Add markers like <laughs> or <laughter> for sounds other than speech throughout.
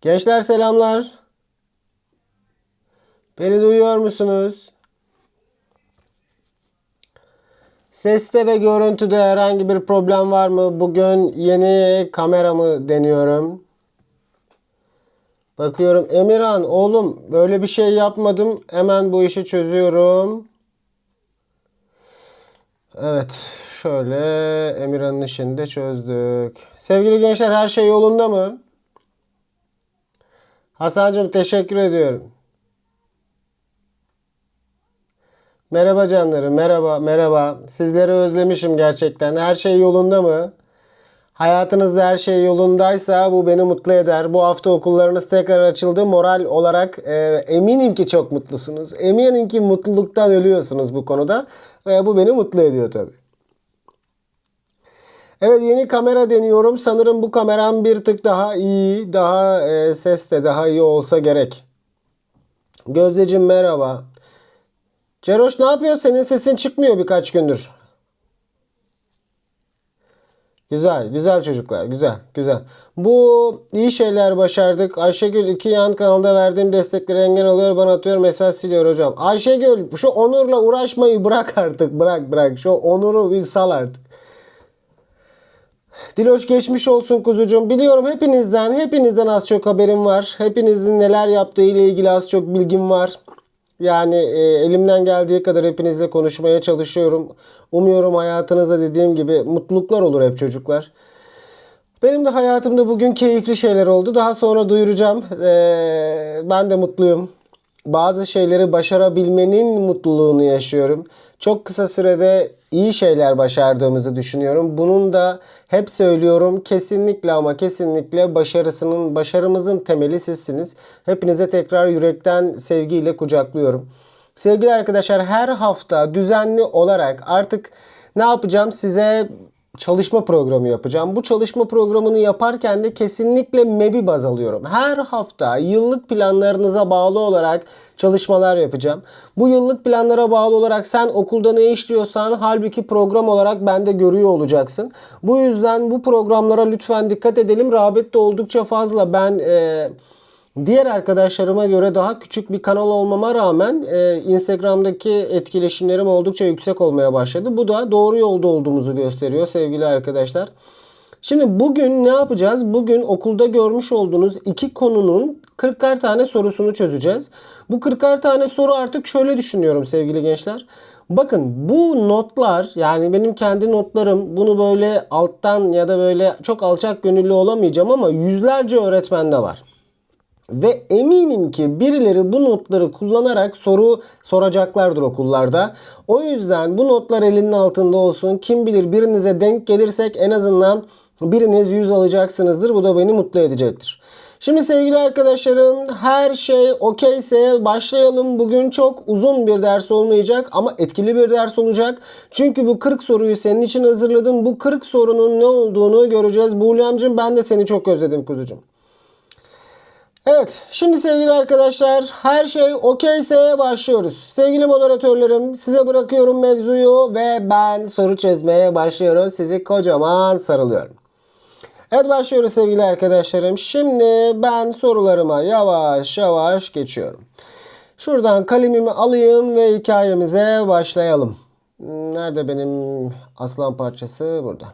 Gençler selamlar. Beni duyuyor musunuz? Seste ve görüntüde herhangi bir problem var mı? Bugün yeni kameramı deniyorum. Bakıyorum Emirhan oğlum böyle bir şey yapmadım. Hemen bu işi çözüyorum. Evet şöyle Emirhan'ın işini de çözdük. Sevgili gençler her şey yolunda mı? Hasan'cığım teşekkür ediyorum. Merhaba canlarım, merhaba, merhaba. Sizleri özlemişim gerçekten. Her şey yolunda mı? Hayatınızda her şey yolundaysa bu beni mutlu eder. Bu hafta okullarınız tekrar açıldı. Moral olarak e, eminim ki çok mutlusunuz. Eminim ki mutluluktan ölüyorsunuz bu konuda. Ve bu beni mutlu ediyor tabii. Evet yeni kamera deniyorum. Sanırım bu kameram bir tık daha iyi, daha e, ses de daha iyi olsa gerek. Gözdeciğim merhaba. Ceroş ne yapıyor? Senin sesin çıkmıyor birkaç gündür. Güzel, güzel çocuklar. Güzel, güzel. Bu iyi şeyler başardık. Ayşegül iki yan kanalda verdiğim destekleri engel oluyor. Bana atıyor mesaj siliyor hocam. Ayşegül şu Onur'la uğraşmayı bırak artık. Bırak bırak. Şu Onur'u bir sal artık. Diloş geçmiş olsun kuzucuğum. Biliyorum hepinizden, hepinizden az çok haberim var. Hepinizin neler yaptığı ile ilgili az çok bilgim var. Yani e, elimden geldiği kadar hepinizle konuşmaya çalışıyorum. Umuyorum hayatınızda dediğim gibi mutluluklar olur hep çocuklar. Benim de hayatımda bugün keyifli şeyler oldu. Daha sonra duyuracağım. Ee, ben de mutluyum. Bazı şeyleri başarabilmenin mutluluğunu yaşıyorum. Çok kısa sürede iyi şeyler başardığımızı düşünüyorum. Bunun da hep söylüyorum kesinlikle ama kesinlikle başarısının, başarımızın temeli sizsiniz. Hepinize tekrar yürekten sevgiyle kucaklıyorum. Sevgili arkadaşlar her hafta düzenli olarak artık ne yapacağım size çalışma programı yapacağım. Bu çalışma programını yaparken de kesinlikle MEB'i baz alıyorum. Her hafta yıllık planlarınıza bağlı olarak çalışmalar yapacağım. Bu yıllık planlara bağlı olarak sen okulda ne işliyorsan halbuki program olarak bende görüyor olacaksın. Bu yüzden bu programlara lütfen dikkat edelim. Rağbet de oldukça fazla. Ben... Ee, Diğer arkadaşlarıma göre daha küçük bir kanal olmama rağmen e, Instagram'daki etkileşimlerim oldukça yüksek olmaya başladı. Bu da doğru yolda olduğumuzu gösteriyor sevgili arkadaşlar. Şimdi bugün ne yapacağız? Bugün okulda görmüş olduğunuz iki konunun 40'ar tane sorusunu çözeceğiz. Bu 40'ar tane soru artık şöyle düşünüyorum sevgili gençler. Bakın bu notlar yani benim kendi notlarım bunu böyle alttan ya da böyle çok alçak gönüllü olamayacağım ama yüzlerce öğretmende var. Ve eminim ki birileri bu notları kullanarak soru soracaklardır okullarda. O yüzden bu notlar elinin altında olsun. Kim bilir birinize denk gelirsek en azından biriniz 100 alacaksınızdır. Bu da beni mutlu edecektir. Şimdi sevgili arkadaşlarım her şey okeyse başlayalım. Bugün çok uzun bir ders olmayacak ama etkili bir ders olacak. Çünkü bu 40 soruyu senin için hazırladım. Bu 40 sorunun ne olduğunu göreceğiz. Buğulyamcığım ben de seni çok özledim kuzucuğum. Evet, şimdi sevgili arkadaşlar her şey okeyse başlıyoruz. Sevgili moderatörlerim size bırakıyorum mevzuyu ve ben soru çözmeye başlıyorum. Sizi kocaman sarılıyorum. Evet başlıyoruz sevgili arkadaşlarım. Şimdi ben sorularıma yavaş yavaş geçiyorum. Şuradan kalemimi alayım ve hikayemize başlayalım. Nerede benim aslan parçası? Burada.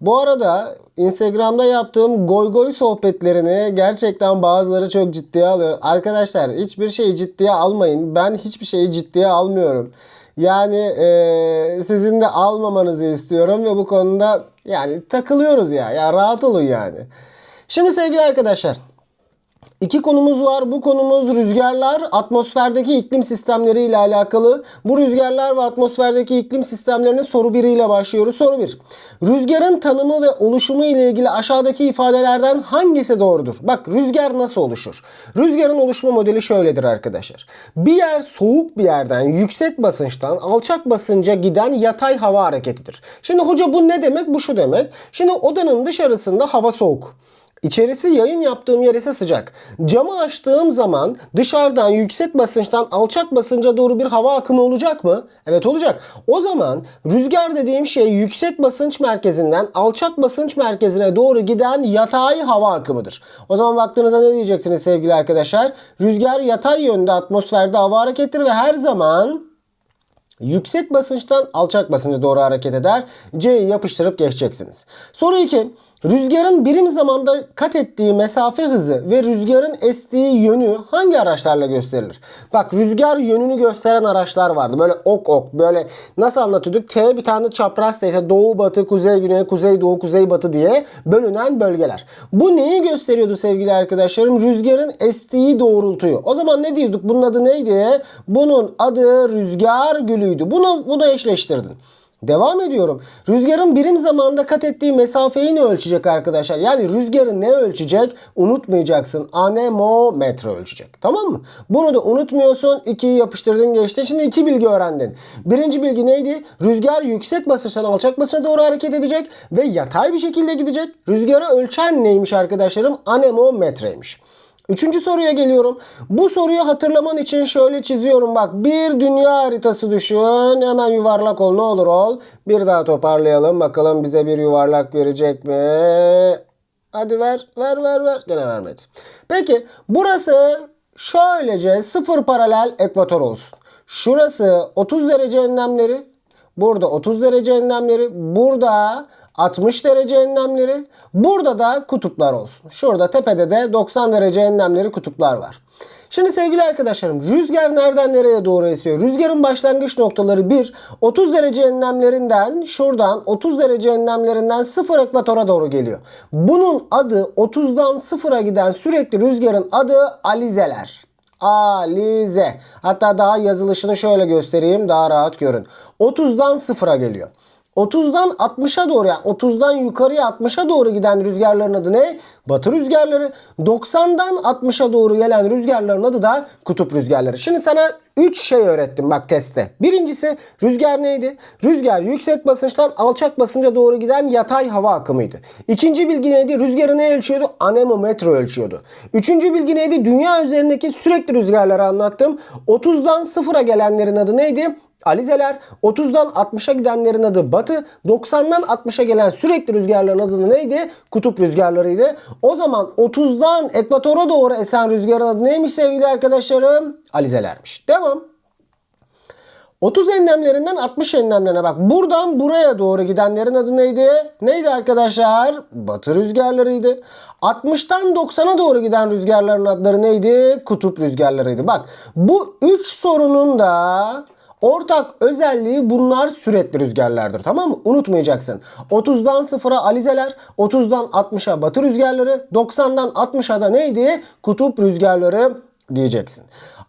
Bu arada Instagram'da yaptığım goy goy sohbetlerini gerçekten bazıları çok ciddiye alıyor. Arkadaşlar hiçbir şeyi ciddiye almayın. Ben hiçbir şeyi ciddiye almıyorum. Yani e, sizin de almamanızı istiyorum ve bu konuda yani takılıyoruz ya. Ya rahat olun yani. Şimdi sevgili arkadaşlar İki konumuz var. Bu konumuz rüzgarlar, atmosferdeki iklim sistemleri ile alakalı. Bu rüzgarlar ve atmosferdeki iklim sistemlerine soru 1 ile başlıyoruz. Soru 1. Rüzgarın tanımı ve oluşumu ile ilgili aşağıdaki ifadelerden hangisi doğrudur? Bak rüzgar nasıl oluşur? Rüzgarın oluşma modeli şöyledir arkadaşlar. Bir yer soğuk bir yerden yüksek basınçtan alçak basınca giden yatay hava hareketidir. Şimdi hoca bu ne demek? Bu şu demek. Şimdi odanın dışarısında hava soğuk. İçerisi yayın yaptığım yer ise sıcak. Camı açtığım zaman dışarıdan yüksek basınçtan alçak basınca doğru bir hava akımı olacak mı? Evet olacak. O zaman rüzgar dediğim şey yüksek basınç merkezinden alçak basınç merkezine doğru giden yatay hava akımıdır. O zaman baktığınızda ne diyeceksiniz sevgili arkadaşlar? Rüzgar yatay yönde atmosferde hava harekettir ve her zaman Yüksek basınçtan alçak basınca doğru hareket eder. C'yi yapıştırıp geçeceksiniz. Soru 2. Rüzgarın birim zamanda kat ettiği mesafe hızı ve rüzgarın estiği yönü hangi araçlarla gösterilir? Bak rüzgar yönünü gösteren araçlar vardı. Böyle ok ok böyle nasıl anlatıyorduk? T bir tane çapraz T işte doğu batı kuzey güney kuzey doğu kuzey batı diye bölünen bölgeler. Bu neyi gösteriyordu sevgili arkadaşlarım? Rüzgarın estiği doğrultuyu. O zaman ne diyorduk? Bunun adı neydi? Bunun adı rüzgar gülüydü. Bunu, bunu eşleştirdin. Devam ediyorum. Rüzgarın birim zamanda kat ettiği mesafeyi ne ölçecek arkadaşlar? Yani rüzgarı ne ölçecek? Unutmayacaksın. Anemometre ölçecek. Tamam mı? Bunu da unutmuyorsun. 2'yi yapıştırdın geçtin. Şimdi iki bilgi öğrendin. Birinci bilgi neydi? Rüzgar yüksek basınçtan alçak basınça doğru hareket edecek ve yatay bir şekilde gidecek. Rüzgarı ölçen neymiş arkadaşlarım? Anemometreymiş. Üçüncü soruya geliyorum. Bu soruyu hatırlaman için şöyle çiziyorum. Bak bir dünya haritası düşün. Hemen yuvarlak ol ne olur ol. Bir daha toparlayalım. Bakalım bize bir yuvarlak verecek mi? Hadi ver ver ver ver. Gene vermedi. Peki burası şöylece sıfır paralel ekvator olsun. Şurası 30 derece enlemleri. Burada 30 derece enlemleri. Burada 60 derece enlemleri. Burada da kutuplar olsun. Şurada tepede de 90 derece enlemleri kutuplar var. Şimdi sevgili arkadaşlarım rüzgar nereden nereye doğru esiyor? Rüzgarın başlangıç noktaları 1. 30 derece enlemlerinden şuradan 30 derece enlemlerinden 0 ekvatora doğru geliyor. Bunun adı 30'dan 0'a giden sürekli rüzgarın adı alizeler. Alize. Hatta daha yazılışını şöyle göstereyim daha rahat görün. 30'dan 0'a geliyor. 30'dan 60'a doğru yani 30'dan yukarıya 60'a doğru giden rüzgarların adı ne? Batı rüzgarları. 90'dan 60'a doğru gelen rüzgarların adı da kutup rüzgarları. Şimdi sana 3 şey öğrettim bak testte. Birincisi rüzgar neydi? Rüzgar yüksek basınçtan alçak basınca doğru giden yatay hava akımıydı. İkinci bilgi neydi? Rüzgarı ne ölçüyordu? Anemometre ölçüyordu. Üçüncü bilgi neydi? Dünya üzerindeki sürekli rüzgarları anlattım. 30'dan 0'a gelenlerin adı neydi? Alizeler 30'dan 60'a gidenlerin adı batı, 90'dan 60'a gelen sürekli rüzgarların adı neydi? Kutup rüzgarlarıydı. O zaman 30'dan ekvatora doğru esen rüzgarın adı neymiş sevgili arkadaşlarım? Alizelermiş. Devam. 30 enlemlerinden 60 enlemlerine bak. Buradan buraya doğru gidenlerin adı neydi? Neydi arkadaşlar? Batı rüzgarlarıydı. 60'tan 90'a doğru giden rüzgarların adları neydi? Kutup rüzgarlarıydı. Bak bu 3 sorunun da Ortak özelliği bunlar sürekli rüzgarlardır tamam mı? Unutmayacaksın. 30'dan 0'a alizeler, 30'dan 60'a batı rüzgarları, 90'dan 60'a da neydi? Kutup rüzgarları diyeceksin.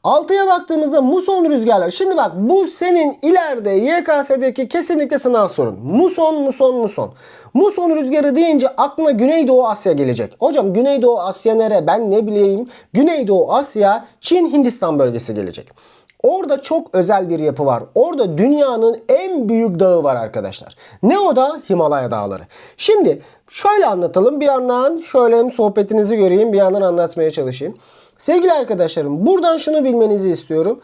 6'ya baktığımızda muson rüzgarları. Şimdi bak bu senin ileride YKS'deki kesinlikle sınav sorun. Muson, muson, muson. Muson rüzgarı deyince aklına Güneydoğu Asya gelecek. Hocam Güneydoğu Asya nere? Ben ne bileyim. Güneydoğu Asya, Çin, Hindistan bölgesi gelecek. Orada çok özel bir yapı var. Orada dünyanın en büyük dağı var arkadaşlar. Ne o da? Himalaya dağları. Şimdi şöyle anlatalım. Bir yandan şöyle hem sohbetinizi göreyim bir yandan anlatmaya çalışayım. Sevgili arkadaşlarım buradan şunu bilmenizi istiyorum.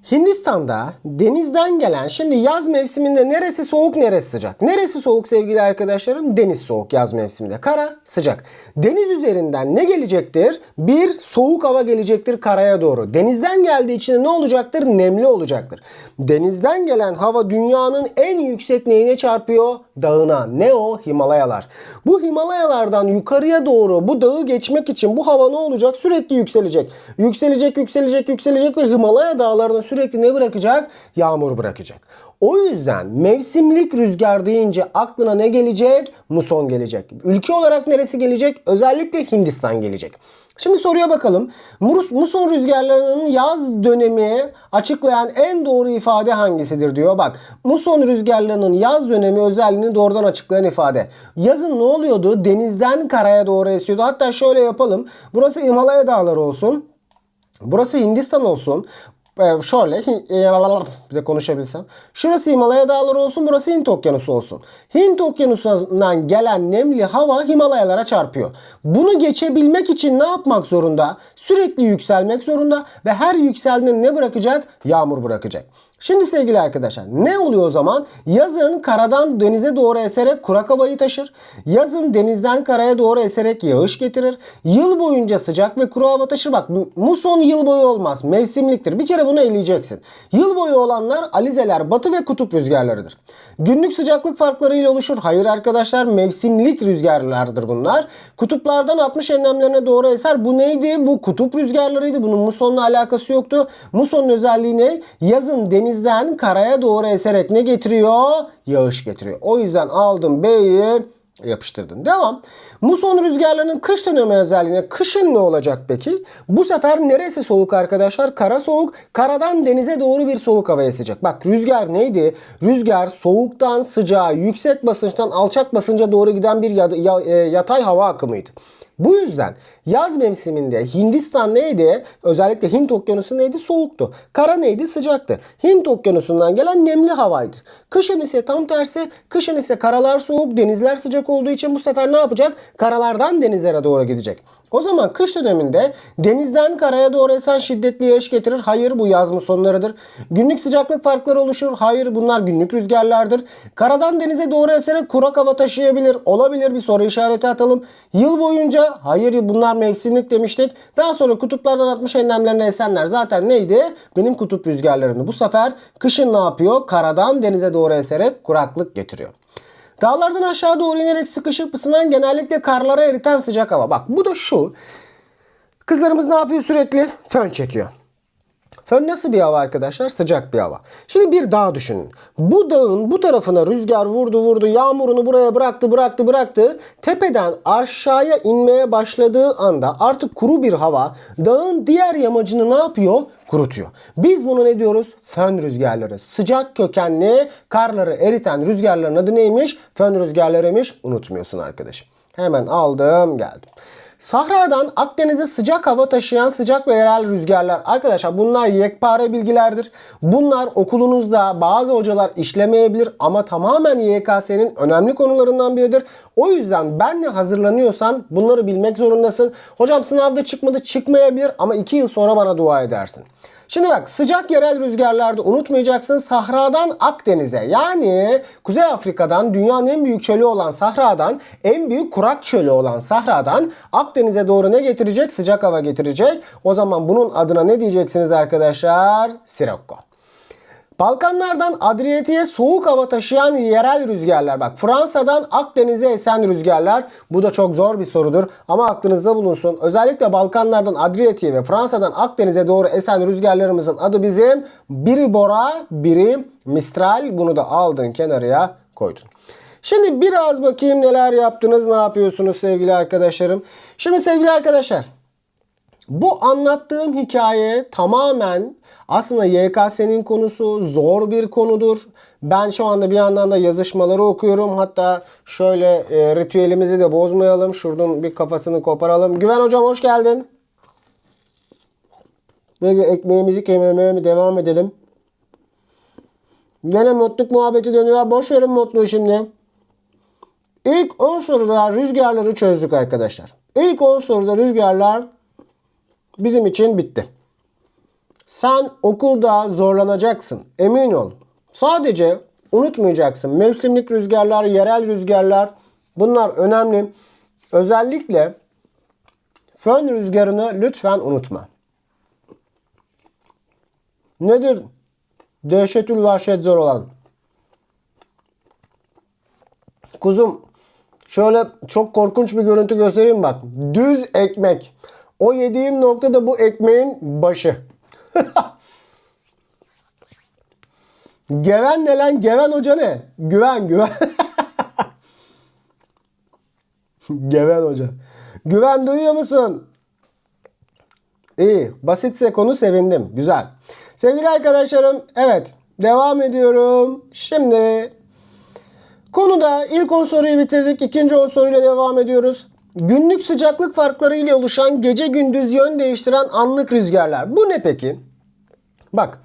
Hindistan'da denizden gelen şimdi yaz mevsiminde neresi soğuk neresi sıcak? Neresi soğuk sevgili arkadaşlarım? Deniz soğuk yaz mevsiminde. Kara sıcak. Deniz üzerinden ne gelecektir? Bir soğuk hava gelecektir karaya doğru. Denizden geldiği için ne olacaktır? Nemli olacaktır. Denizden gelen hava dünyanın en yüksek neyine çarpıyor? Dağına. Ne o? Himalayalar. Bu Himalayalardan yukarıya doğru bu dağı geçmek için bu hava ne olacak? Sürekli yükselecek. Yükselecek, yükselecek, yükselecek ve Himalaya dağlarının sürekli ne bırakacak? Yağmur bırakacak. O yüzden mevsimlik rüzgar deyince aklına ne gelecek? Muson gelecek. Ülke olarak neresi gelecek? Özellikle Hindistan gelecek. Şimdi soruya bakalım. Mus- Muson rüzgarlarının yaz dönemi açıklayan en doğru ifade hangisidir diyor. Bak muson rüzgarlarının yaz dönemi özelliğini doğrudan açıklayan ifade. Yazın ne oluyordu? Denizden karaya doğru esiyordu. Hatta şöyle yapalım. Burası Himalaya dağları olsun. Burası Hindistan olsun. Ee, şöyle Hi- bir de konuşabilsem. Şurası Himalaya dağları olsun, burası Hint okyanusu olsun. Hint okyanusundan gelen nemli hava Himalayalara çarpıyor. Bunu geçebilmek için ne yapmak zorunda? Sürekli yükselmek zorunda ve her yükseldiğinde ne bırakacak? Yağmur bırakacak. Şimdi sevgili arkadaşlar ne oluyor o zaman? Yazın karadan denize doğru eserek kurak havayı taşır. Yazın denizden karaya doğru eserek yağış getirir. Yıl boyunca sıcak ve kuru hava taşır. Bak muson yıl boyu olmaz. Mevsimliktir. Bir kere bunu eleyeceksin. Yıl boyu olanlar alizeler, batı ve kutup rüzgarlarıdır. Günlük sıcaklık farklarıyla oluşur. Hayır arkadaşlar mevsimlik rüzgarlardır bunlar. Kutuplardan 60 enlemlerine doğru eser. Bu neydi? Bu kutup rüzgarlarıydı. Bunun musonla alakası yoktu. Musonun özelliği ne? Yazın denizden karaya doğru eserek ne getiriyor? Yağış getiriyor. O yüzden aldım B'yi yapıştırdın. Devam. Muson rüzgarlarının kış dönemi özelliğine kışın ne olacak peki? Bu sefer neresi soğuk arkadaşlar? Kara soğuk. Karadan denize doğru bir soğuk hava esecek. Bak rüzgar neydi? Rüzgar soğuktan sıcağa, yüksek basınçtan alçak basınca doğru giden bir e, yatay hava akımıydı. Bu yüzden yaz mevsiminde Hindistan neydi? Özellikle Hint okyanusu neydi? Soğuktu. Kara neydi? Sıcaktı. Hint okyanusundan gelen nemli havaydı. Kışın ise tam tersi. Kışın ise karalar soğuk, denizler sıcak olduğu için bu sefer ne yapacak? Karalardan denizlere doğru gidecek. O zaman kış döneminde denizden karaya doğru esen şiddetli yağış getirir. Hayır bu yaz musonlarıdır. Günlük sıcaklık farkları oluşur. Hayır bunlar günlük rüzgarlardır. Karadan denize doğru eserek kurak hava taşıyabilir. Olabilir bir soru işareti atalım. Yıl boyunca hayır bunlar mevsimlik demiştik. Daha sonra kutuplardan 60 enlemlerine esenler zaten neydi? Benim kutup rüzgarlarımdı. Bu sefer kışın ne yapıyor? Karadan denize doğru eserek kuraklık getiriyor. Dağlardan aşağı doğru inerek sıkışıp ısınan genellikle karlara eriten sıcak hava. Bak bu da şu. Kızlarımız ne yapıyor sürekli? Fön çekiyor. Fön nasıl bir hava arkadaşlar? Sıcak bir hava. Şimdi bir dağ düşünün. Bu dağın bu tarafına rüzgar vurdu vurdu yağmurunu buraya bıraktı bıraktı bıraktı. Tepeden aşağıya inmeye başladığı anda artık kuru bir hava dağın diğer yamacını ne yapıyor? Kurutuyor. Biz bunu ne diyoruz? Fön rüzgarları. Sıcak kökenli karları eriten rüzgarların adı neymiş? Fön rüzgarlarıymış. Unutmuyorsun arkadaşım. Hemen aldım geldim. Sahradan Akdeniz'e sıcak hava taşıyan sıcak ve yerel rüzgarlar. Arkadaşlar bunlar yekpare bilgilerdir. Bunlar okulunuzda bazı hocalar işlemeyebilir ama tamamen YKS'nin önemli konularından biridir. O yüzden benle hazırlanıyorsan bunları bilmek zorundasın. Hocam sınavda çıkmadı çıkmayabilir ama 2 yıl sonra bana dua edersin. Şimdi bak sıcak yerel rüzgarlarda unutmayacaksın Sahra'dan Akdeniz'e yani Kuzey Afrika'dan dünyanın en büyük çölü olan Sahra'dan en büyük kurak çölü olan Sahra'dan Akdeniz'e doğru ne getirecek? Sıcak hava getirecek. O zaman bunun adına ne diyeceksiniz arkadaşlar? Sirocco. Balkanlardan Adriyatik'e soğuk hava taşıyan yerel rüzgarlar. Bak Fransa'dan Akdeniz'e esen rüzgarlar. Bu da çok zor bir sorudur ama aklınızda bulunsun. Özellikle Balkanlardan Adriyatik'e ve Fransa'dan Akdeniz'e doğru esen rüzgarlarımızın adı bizim biri Bora, biri Mistral. Bunu da aldın kenarıya koydun. Şimdi biraz bakayım neler yaptınız, ne yapıyorsunuz sevgili arkadaşlarım. Şimdi sevgili arkadaşlar bu anlattığım hikaye tamamen aslında YKS'nin konusu zor bir konudur. Ben şu anda bir yandan da yazışmaları okuyorum. Hatta şöyle e, ritüelimizi de bozmayalım. Şuradan bir kafasını koparalım. Güven hocam hoş geldin. Ve ekmeğimizi kemirmeye mi devam edelim. Gene motluk muhabbeti dönüyor. Boş verin motluğu şimdi. İlk 10 soruda rüzgarları çözdük arkadaşlar. İlk 10 soruda rüzgarlar bizim için bitti. Sen okulda zorlanacaksın. Emin ol. Sadece unutmayacaksın. Mevsimlik rüzgarlar, yerel rüzgarlar bunlar önemli. Özellikle fön rüzgarını lütfen unutma. Nedir? Dehşetül vahşet zor olan. Kuzum şöyle çok korkunç bir görüntü göstereyim bak. Düz ekmek. O yediğim nokta da bu ekmeğin başı. <laughs> Geven ne lan? Geven hoca ne? Güven güven. <laughs> Geven hoca. Güven duyuyor musun? İyi. Basitse konu sevindim. Güzel. Sevgili arkadaşlarım evet devam ediyorum. Şimdi konuda ilk 10 soruyu bitirdik. İkinci 10 soruyla devam ediyoruz. Günlük sıcaklık farkları ile oluşan gece gündüz yön değiştiren anlık rüzgarlar. Bu ne peki? Bak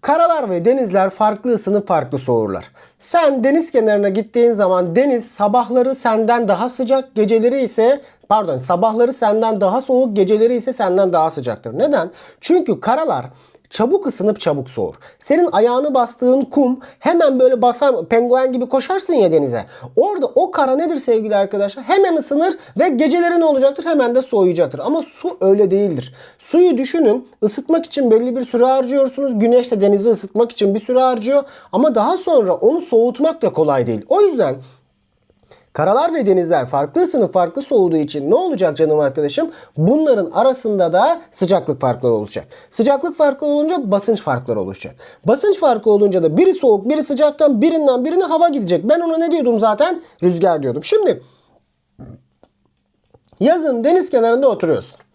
Karalar ve denizler farklı ısınıp farklı soğurlar. Sen deniz kenarına gittiğin zaman deniz sabahları senden daha sıcak, geceleri ise pardon sabahları senden daha soğuk, geceleri ise senden daha sıcaktır. Neden? Çünkü karalar çabuk ısınıp çabuk soğur. Senin ayağını bastığın kum hemen böyle basar penguen gibi koşarsın ya denize. Orada o kara nedir sevgili arkadaşlar? Hemen ısınır ve geceleri ne olacaktır? Hemen de soğuyacaktır. Ama su öyle değildir. Suyu düşünün ısıtmak için belli bir süre harcıyorsunuz. Güneş de denizi ısıtmak için bir süre harcıyor. Ama daha sonra onu soğutmak da kolay değil. O yüzden Karalar ve denizler farklı ısınıp farklı soğuduğu için ne olacak canım arkadaşım? Bunların arasında da sıcaklık farkları olacak. Sıcaklık farkı olunca basınç farkları oluşacak. Basınç farkı olunca da biri soğuk biri sıcaktan birinden birine hava gidecek. Ben ona ne diyordum zaten? Rüzgar diyordum. Şimdi yazın deniz kenarında oturuyorsun.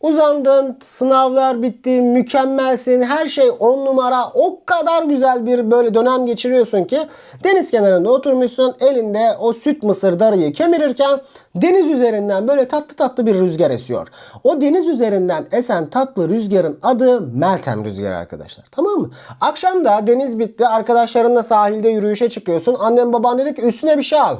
Uzandın, sınavlar bitti, mükemmelsin, her şey on numara. O kadar güzel bir böyle dönem geçiriyorsun ki deniz kenarında oturmuşsun, elinde o süt mısır darıyı kemirirken deniz üzerinden böyle tatlı tatlı bir rüzgar esiyor. O deniz üzerinden esen tatlı rüzgarın adı Meltem rüzgarı arkadaşlar. Tamam mı? Akşam da deniz bitti, arkadaşlarınla sahilde yürüyüşe çıkıyorsun. Annem baban dedi ki üstüne bir şey al.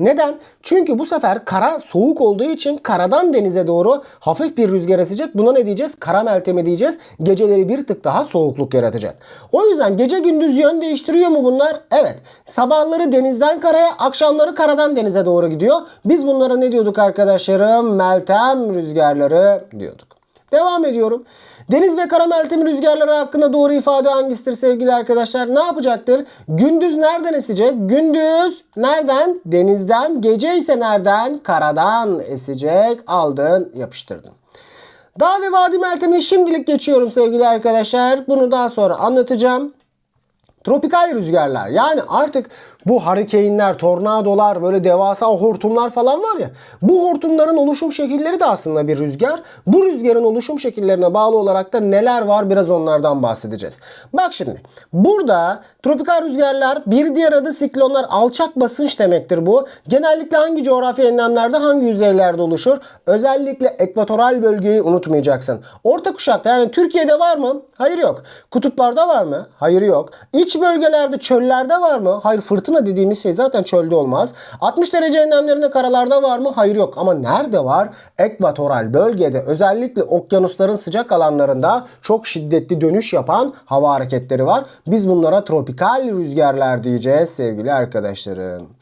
Neden? Çünkü bu sefer kara soğuk olduğu için karadan denize doğru hafif bir rüzgar esecek. Buna ne diyeceğiz? Kara meltemi diyeceğiz. Geceleri bir tık daha soğukluk yaratacak. O yüzden gece gündüz yön değiştiriyor mu bunlar? Evet. Sabahları denizden karaya, akşamları karadan denize doğru gidiyor. Biz bunlara ne diyorduk arkadaşlarım? Meltem rüzgarları diyorduk. Devam ediyorum. Deniz ve kara meltem rüzgarları hakkında doğru ifade hangisidir sevgili arkadaşlar? Ne yapacaktır? Gündüz nereden esecek? Gündüz nereden? Denizden. Gece ise nereden? Karadan esecek. Aldın, yapıştırdın. Dağ ve vadi meltemini şimdilik geçiyorum sevgili arkadaşlar. Bunu daha sonra anlatacağım. Tropikal rüzgarlar yani artık bu hurricane'ler, tornadolar, böyle devasa hortumlar falan var ya. Bu hortumların oluşum şekilleri de aslında bir rüzgar. Bu rüzgarın oluşum şekillerine bağlı olarak da neler var biraz onlardan bahsedeceğiz. Bak şimdi burada tropikal rüzgarlar bir diğer adı siklonlar alçak basınç demektir bu. Genellikle hangi coğrafi enlemlerde hangi yüzeylerde oluşur? Özellikle ekvatoral bölgeyi unutmayacaksın. Orta kuşakta yani Türkiye'de var mı? Hayır yok. Kutuplarda var mı? Hayır yok. İç bölgelerde çöllerde var mı? Hayır fırtına dediğimiz şey zaten çölde olmaz. 60 derece enlemlerinde karalarda var mı? Hayır yok. Ama nerede var? Ekvatoral bölgede özellikle okyanusların sıcak alanlarında çok şiddetli dönüş yapan hava hareketleri var. Biz bunlara tropikal rüzgarlar diyeceğiz sevgili arkadaşlarım.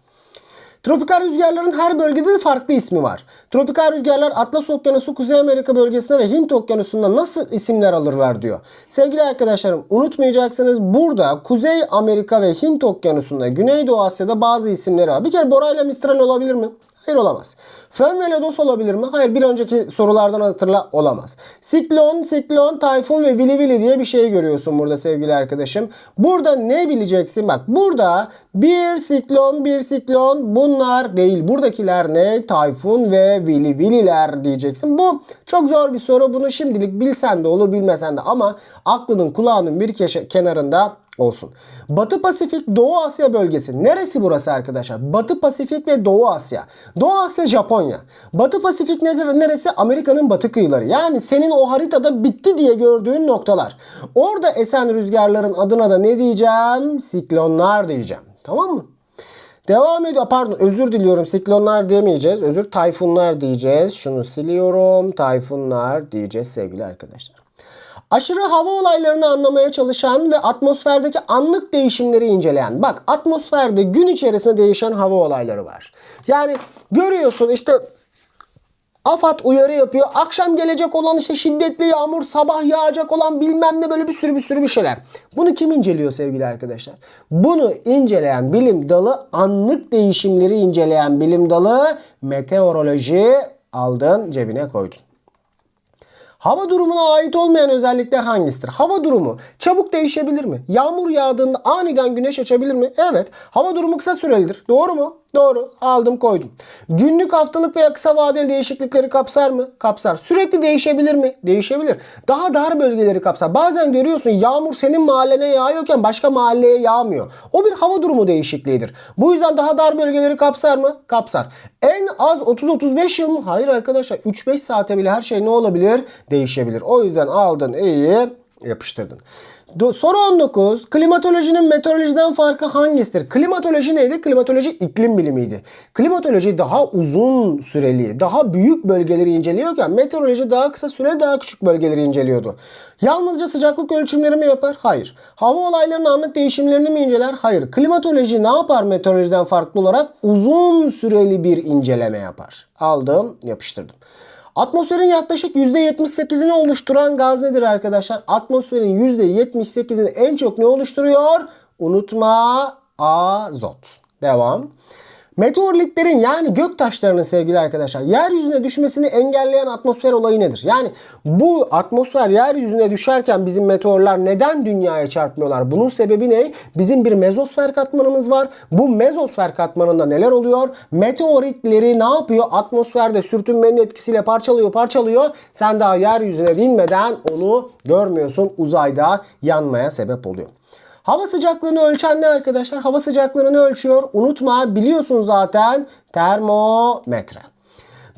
Tropikal rüzgarların her bölgede de farklı ismi var. Tropikal rüzgarlar Atlas Okyanusu, Kuzey Amerika bölgesinde ve Hint Okyanusu'nda nasıl isimler alırlar diyor. Sevgili arkadaşlarım unutmayacaksınız burada Kuzey Amerika ve Hint Okyanusu'nda Güneydoğu Asya'da bazı isimleri var. Bir kere Bora ile Mistral olabilir mi? Hayır olamaz. Fön ve Lodos olabilir mi? Hayır bir önceki sorulardan hatırla olamaz. Siklon, siklon, tayfun ve vili vili diye bir şey görüyorsun burada sevgili arkadaşım. Burada ne bileceksin? Bak burada bir siklon, bir siklon bunlar değil. Buradakiler ne? Tayfun ve vili vililer diyeceksin. Bu çok zor bir soru. Bunu şimdilik bilsen de olur bilmesen de ama aklının kulağının bir kenarında olsun. Batı Pasifik Doğu Asya bölgesi. Neresi burası arkadaşlar? Batı Pasifik ve Doğu Asya. Doğu Asya Japonya. Batı Pasifik nere- neresi? Amerika'nın batı kıyıları. Yani senin o haritada bitti diye gördüğün noktalar. Orada esen rüzgarların adına da ne diyeceğim? Siklonlar diyeceğim. Tamam mı? Devam ediyor. Pardon özür diliyorum. Siklonlar demeyeceğiz. Özür tayfunlar diyeceğiz. Şunu siliyorum. Tayfunlar diyeceğiz sevgili arkadaşlar. Aşırı hava olaylarını anlamaya çalışan ve atmosferdeki anlık değişimleri inceleyen. Bak atmosferde gün içerisinde değişen hava olayları var. Yani görüyorsun işte AFAD uyarı yapıyor. Akşam gelecek olan işte şiddetli yağmur, sabah yağacak olan bilmem ne böyle bir sürü bir sürü bir şeyler. Bunu kim inceliyor sevgili arkadaşlar? Bunu inceleyen bilim dalı anlık değişimleri inceleyen bilim dalı meteoroloji aldın cebine koydun. Hava durumuna ait olmayan özellikler hangisidir? Hava durumu çabuk değişebilir mi? Yağmur yağdığında aniden güneş açabilir mi? Evet. Hava durumu kısa sürelidir. Doğru mu? Doğru. Aldım koydum. Günlük, haftalık veya kısa vadeli değişiklikleri kapsar mı? Kapsar. Sürekli değişebilir mi? Değişebilir. Daha dar bölgeleri kapsar. Bazen görüyorsun yağmur senin mahallene yağıyorken başka mahalleye yağmıyor. O bir hava durumu değişikliğidir. Bu yüzden daha dar bölgeleri kapsar mı? Kapsar. En az 30-35 yıl mı? Hayır arkadaşlar. 3-5 saate bile her şey ne olabilir? Değişebilir. O yüzden aldın iyi yapıştırdın. Soru 19. Klimatolojinin meteorolojiden farkı hangisidir? Klimatoloji neydi? Klimatoloji iklim bilimiydi. Klimatoloji daha uzun süreli, daha büyük bölgeleri inceliyorken meteoroloji daha kısa süre daha küçük bölgeleri inceliyordu. Yalnızca sıcaklık ölçümleri mi yapar? Hayır. Hava olaylarının anlık değişimlerini mi inceler? Hayır. Klimatoloji ne yapar meteorolojiden farklı olarak? Uzun süreli bir inceleme yapar. Aldım, yapıştırdım. Atmosferin yaklaşık %78'ini oluşturan gaz nedir arkadaşlar? Atmosferin %78'ini en çok ne oluşturuyor? Unutma azot. Devam. Meteoritlerin yani gök taşlarının sevgili arkadaşlar yeryüzüne düşmesini engelleyen atmosfer olayı nedir? Yani bu atmosfer yeryüzüne düşerken bizim meteorlar neden dünyaya çarpmıyorlar? Bunun sebebi ne? Bizim bir mezosfer katmanımız var. Bu mezosfer katmanında neler oluyor? Meteoritleri ne yapıyor? Atmosferde sürtünmenin etkisiyle parçalıyor parçalıyor. Sen daha yeryüzüne inmeden onu görmüyorsun. Uzayda yanmaya sebep oluyor. Hava sıcaklığını ölçen ne arkadaşlar? Hava sıcaklığını ölçüyor. Unutma biliyorsun zaten termometre.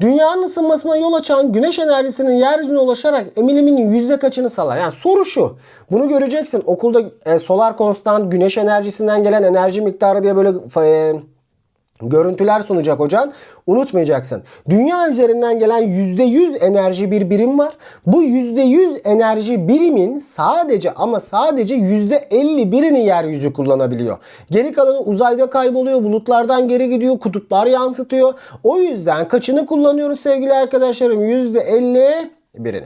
Dünyanın ısınmasına yol açan güneş enerjisinin yeryüzüne ulaşarak emiliminin yüzde kaçını sağlar? Yani soru şu. Bunu göreceksin. Okulda e, solar konstant güneş enerjisinden gelen enerji miktarı diye böyle e, görüntüler sunacak hocan. Unutmayacaksın. Dünya üzerinden gelen %100 enerji bir birim var. Bu %100 enerji birimin sadece ama sadece %51'ini yeryüzü kullanabiliyor. Geri kalanı uzayda kayboluyor. Bulutlardan geri gidiyor. Kutuplar yansıtıyor. O yüzden kaçını kullanıyoruz sevgili arkadaşlarım? %51'ini.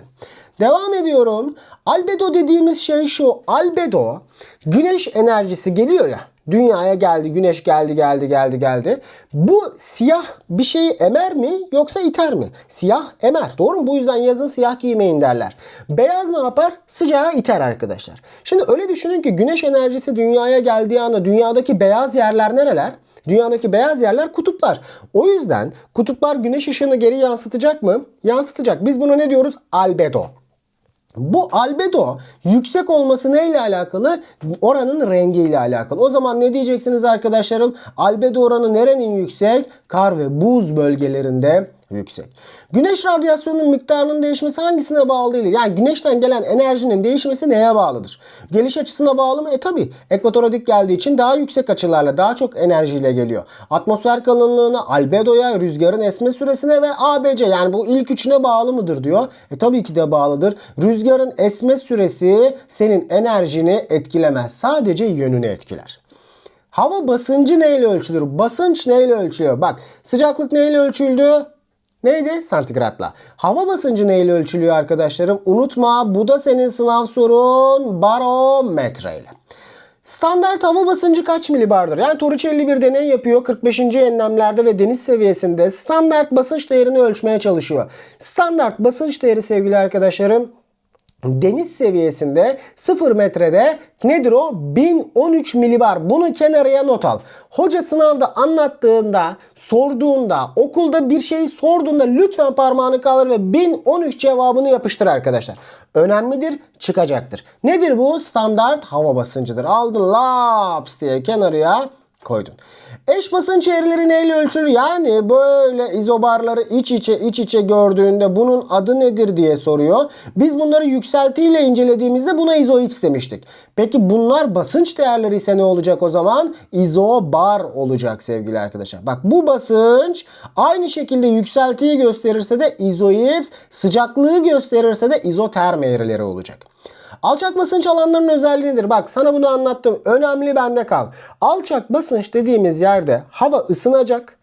Devam ediyorum. Albedo dediğimiz şey şu. Albedo güneş enerjisi geliyor ya. Dünyaya geldi, güneş geldi, geldi, geldi, geldi. Bu siyah bir şeyi emer mi yoksa iter mi? Siyah emer. Doğru mu? Bu yüzden yazın siyah giymeyin derler. Beyaz ne yapar? Sıcağı iter arkadaşlar. Şimdi öyle düşünün ki güneş enerjisi dünyaya geldiği anda dünyadaki beyaz yerler nereler? Dünyadaki beyaz yerler kutuplar. O yüzden kutuplar güneş ışığını geri yansıtacak mı? Yansıtacak. Biz buna ne diyoruz? Albedo. Bu albedo yüksek olması neyle alakalı? Oranın rengiyle alakalı. O zaman ne diyeceksiniz arkadaşlarım? Albedo oranı nerenin yüksek? Kar ve buz bölgelerinde yüksek. Güneş radyasyonunun miktarının değişmesi hangisine bağlı değil? Yani güneşten gelen enerjinin değişmesi neye bağlıdır? Geliş açısına bağlı mı? E tabi. Ekvatora dik geldiği için daha yüksek açılarla, daha çok enerjiyle geliyor. Atmosfer kalınlığına, albedoya, rüzgarın esme süresine ve ABC yani bu ilk üçüne bağlı mıdır diyor. E tabii ki de bağlıdır. Rüzgarın esme süresi senin enerjini etkilemez. Sadece yönünü etkiler. Hava basıncı neyle ölçülür? Basınç neyle ölçülüyor? Bak sıcaklık neyle ölçüldü? Neydi? Santigratla. Hava basıncı neyle ölçülüyor arkadaşlarım? Unutma bu da senin sınav sorun barometreyle. Standart hava basıncı kaç milibardır? Yani Torricelli bir deney yapıyor 45. enlemlerde ve deniz seviyesinde standart basınç değerini ölçmeye çalışıyor. Standart basınç değeri sevgili arkadaşlarım deniz seviyesinde 0 metrede nedir o? 1013 milibar. Bunu kenarıya not al. Hoca sınavda anlattığında, sorduğunda, okulda bir şeyi sorduğunda lütfen parmağını kaldır ve 1013 cevabını yapıştır arkadaşlar. Önemlidir, çıkacaktır. Nedir bu? Standart hava basıncıdır. Aldın laps diye kenarıya koydun. Eş basınç eğrileri neyle ölçülür? Yani böyle izobarları iç içe iç içe gördüğünde bunun adı nedir diye soruyor. Biz bunları yükseltiyle incelediğimizde buna izoips demiştik. Peki bunlar basınç değerleri ise ne olacak o zaman? İzobar olacak sevgili arkadaşlar. Bak bu basınç aynı şekilde yükseltiyi gösterirse de izoips, sıcaklığı gösterirse de izoterm eğrileri olacak. Alçak basınç alanlarının özelliği nedir? Bak sana bunu anlattım. Önemli bende kal. Alçak basınç dediğimiz yerde hava ısınacak,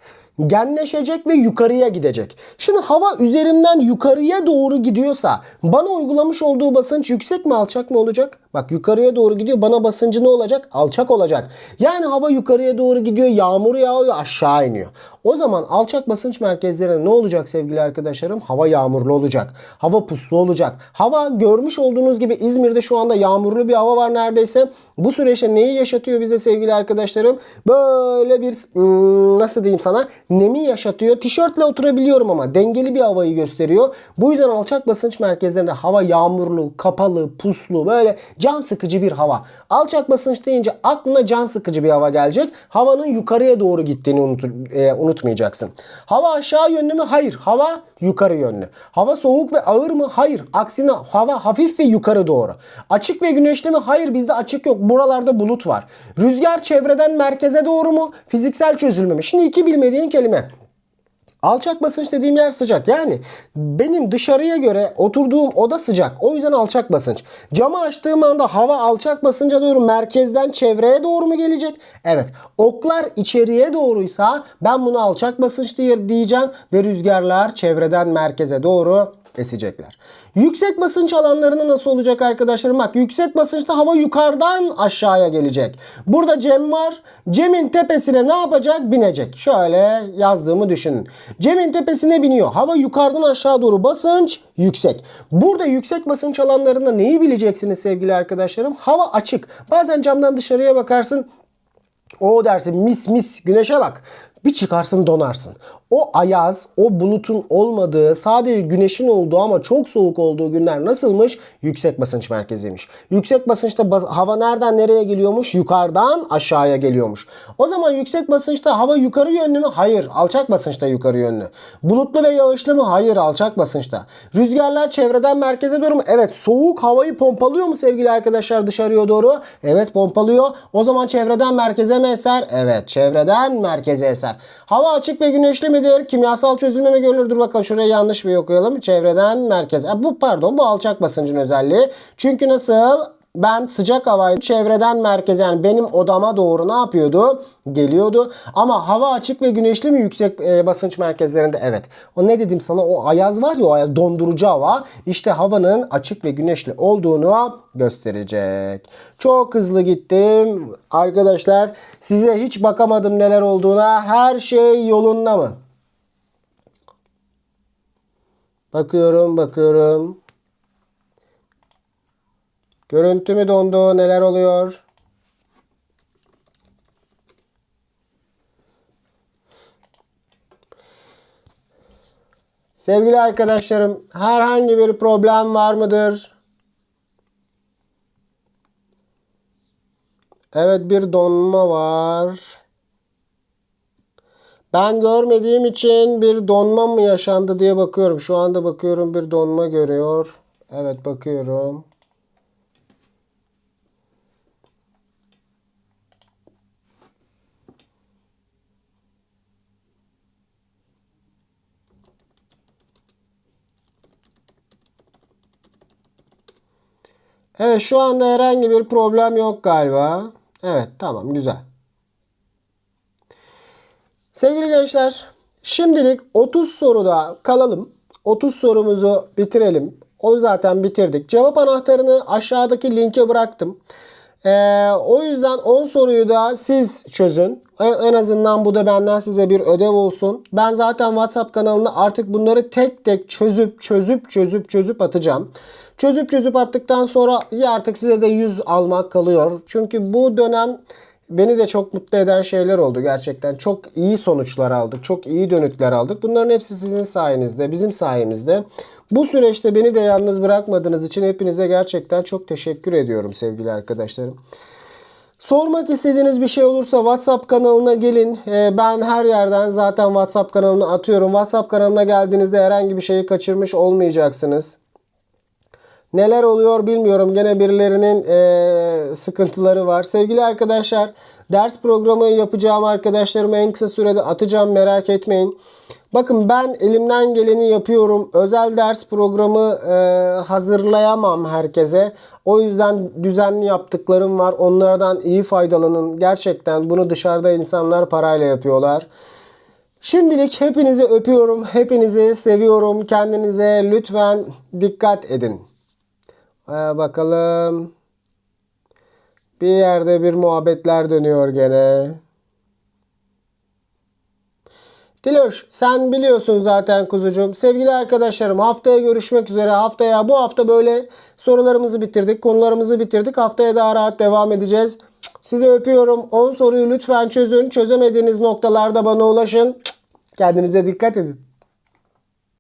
genleşecek ve yukarıya gidecek. Şimdi hava üzerimden yukarıya doğru gidiyorsa bana uygulamış olduğu basınç yüksek mi alçak mı olacak? Bak yukarıya doğru gidiyor. Bana basıncı ne olacak? Alçak olacak. Yani hava yukarıya doğru gidiyor. Yağmur yağıyor aşağı iniyor. O zaman alçak basınç merkezlerine ne olacak sevgili arkadaşlarım? Hava yağmurlu olacak. Hava puslu olacak. Hava görmüş olduğunuz gibi İzmir'de şu anda yağmurlu bir hava var neredeyse. Bu süreçte neyi yaşatıyor bize sevgili arkadaşlarım? Böyle bir hmm, nasıl diyeyim sana nemi yaşatıyor. Tişörtle oturabiliyorum ama dengeli bir havayı gösteriyor. Bu yüzden alçak basınç merkezlerinde hava yağmurlu, kapalı, puslu böyle can sıkıcı bir hava. Alçak basınç deyince aklına can sıkıcı bir hava gelecek. Havanın yukarıya doğru gittiğini unut, e, unutmayacaksın. Hava aşağı yönlü mü? Hayır. Hava yukarı yönlü. Hava soğuk ve ağır mı? Hayır. Aksine hava hafif ve yukarı doğru. Açık ve güneşli mi? Hayır bizde açık yok. Buralarda bulut var. Rüzgar çevreden merkeze doğru mu? Fiziksel çözülme mi? Şimdi iki bilmediğin kelime. Alçak basınç dediğim yer sıcak. Yani benim dışarıya göre oturduğum oda sıcak. O yüzden alçak basınç. Camı açtığım anda hava alçak basınca doğru merkezden çevreye doğru mu gelecek? Evet. Oklar içeriye doğruysa ben bunu alçak basınç diye diyeceğim ve rüzgarlar çevreden merkeze doğru esecekler. Yüksek basınç alanlarında nasıl olacak arkadaşlarım? Bak yüksek basınçta hava yukarıdan aşağıya gelecek. Burada Cem var. Cem'in tepesine ne yapacak? Binecek. Şöyle yazdığımı düşünün. Cem'in tepesine biniyor. Hava yukarıdan aşağı doğru basınç yüksek. Burada yüksek basınç alanlarında neyi bileceksiniz sevgili arkadaşlarım? Hava açık. Bazen camdan dışarıya bakarsın. O dersin mis mis güneşe bak. Bir çıkarsın donarsın. O ayaz, o bulutun olmadığı, sadece güneşin olduğu ama çok soğuk olduğu günler nasılmış? Yüksek basınç merkeziymiş. Yüksek basınçta bas- hava nereden nereye geliyormuş? Yukarıdan aşağıya geliyormuş. O zaman yüksek basınçta hava yukarı yönlü mü? Hayır. Alçak basınçta yukarı yönlü. Bulutlu ve yağışlı mı? Hayır. Alçak basınçta. Rüzgarlar çevreden merkeze doğru mu? Evet. Soğuk havayı pompalıyor mu sevgili arkadaşlar dışarıya doğru? Evet pompalıyor. O zaman çevreden merkeze mi eser? Evet. Çevreden merkeze eser. Hava açık ve güneşli midir? Kimyasal çözülme mi görülür? Dur bakalım şuraya yanlış bir okuyalım. Çevreden merkeze. E, bu pardon bu alçak basıncın özelliği. Çünkü nasıl? Ben sıcak havayı çevreden merkeze yani benim odama doğru ne yapıyordu? Geliyordu. Ama hava açık ve güneşli mi yüksek e, basınç merkezlerinde? Evet. O ne dedim sana? O ayaz var ya o ayaz, dondurucu hava. İşte havanın açık ve güneşli olduğunu gösterecek. Çok hızlı gittim. Arkadaşlar size hiç bakamadım neler olduğuna. Her şey yolunda mı? Bakıyorum bakıyorum. Görüntü mü dondu? Neler oluyor? Sevgili arkadaşlarım, herhangi bir problem var mıdır? Evet bir donma var. Ben görmediğim için bir donma mı yaşandı diye bakıyorum. Şu anda bakıyorum bir donma görüyor. Evet bakıyorum. Evet şu anda herhangi bir problem yok galiba. Evet tamam güzel. Sevgili gençler şimdilik 30 soruda kalalım. 30 sorumuzu bitirelim. Onu zaten bitirdik. Cevap anahtarını aşağıdaki linke bıraktım. Ee, o yüzden 10 soruyu da siz çözün. En en azından bu da benden size bir ödev olsun. Ben zaten WhatsApp kanalına artık bunları tek tek çözüp çözüp çözüp çözüp atacağım. Çözüp çözüp attıktan sonra ya artık size de 100 almak kalıyor. Çünkü bu dönem beni de çok mutlu eden şeyler oldu gerçekten. Çok iyi sonuçlar aldık. Çok iyi dönütler aldık. Bunların hepsi sizin sayenizde, bizim sayemizde. Bu süreçte beni de yalnız bırakmadığınız için hepinize gerçekten çok teşekkür ediyorum sevgili arkadaşlarım. Sormak istediğiniz bir şey olursa WhatsApp kanalına gelin. Ee, Ben her yerden zaten WhatsApp kanalına atıyorum. WhatsApp kanalına geldiğinizde herhangi bir şeyi kaçırmış olmayacaksınız. Neler oluyor bilmiyorum. Gene birilerinin eee, sıkıntıları var. Sevgili arkadaşlar ders programı yapacağım arkadaşlarıma en kısa sürede atacağım merak etmeyin. Bakın ben elimden geleni yapıyorum. Özel ders programı eee, hazırlayamam herkese. O yüzden düzenli yaptıklarım var. Onlardan iyi faydalanın. Gerçekten bunu dışarıda insanlar parayla yapıyorlar. Şimdilik hepinizi öpüyorum. Hepinizi seviyorum. Kendinize lütfen dikkat edin. Ee, bakalım. Bir yerde bir muhabbetler dönüyor gene. Diloş sen biliyorsun zaten kuzucuğum. Sevgili arkadaşlarım haftaya görüşmek üzere. Haftaya bu hafta böyle sorularımızı bitirdik. Konularımızı bitirdik. Haftaya daha rahat devam edeceğiz. Sizi öpüyorum. 10 soruyu lütfen çözün. Çözemediğiniz noktalarda bana ulaşın. Kendinize dikkat edin.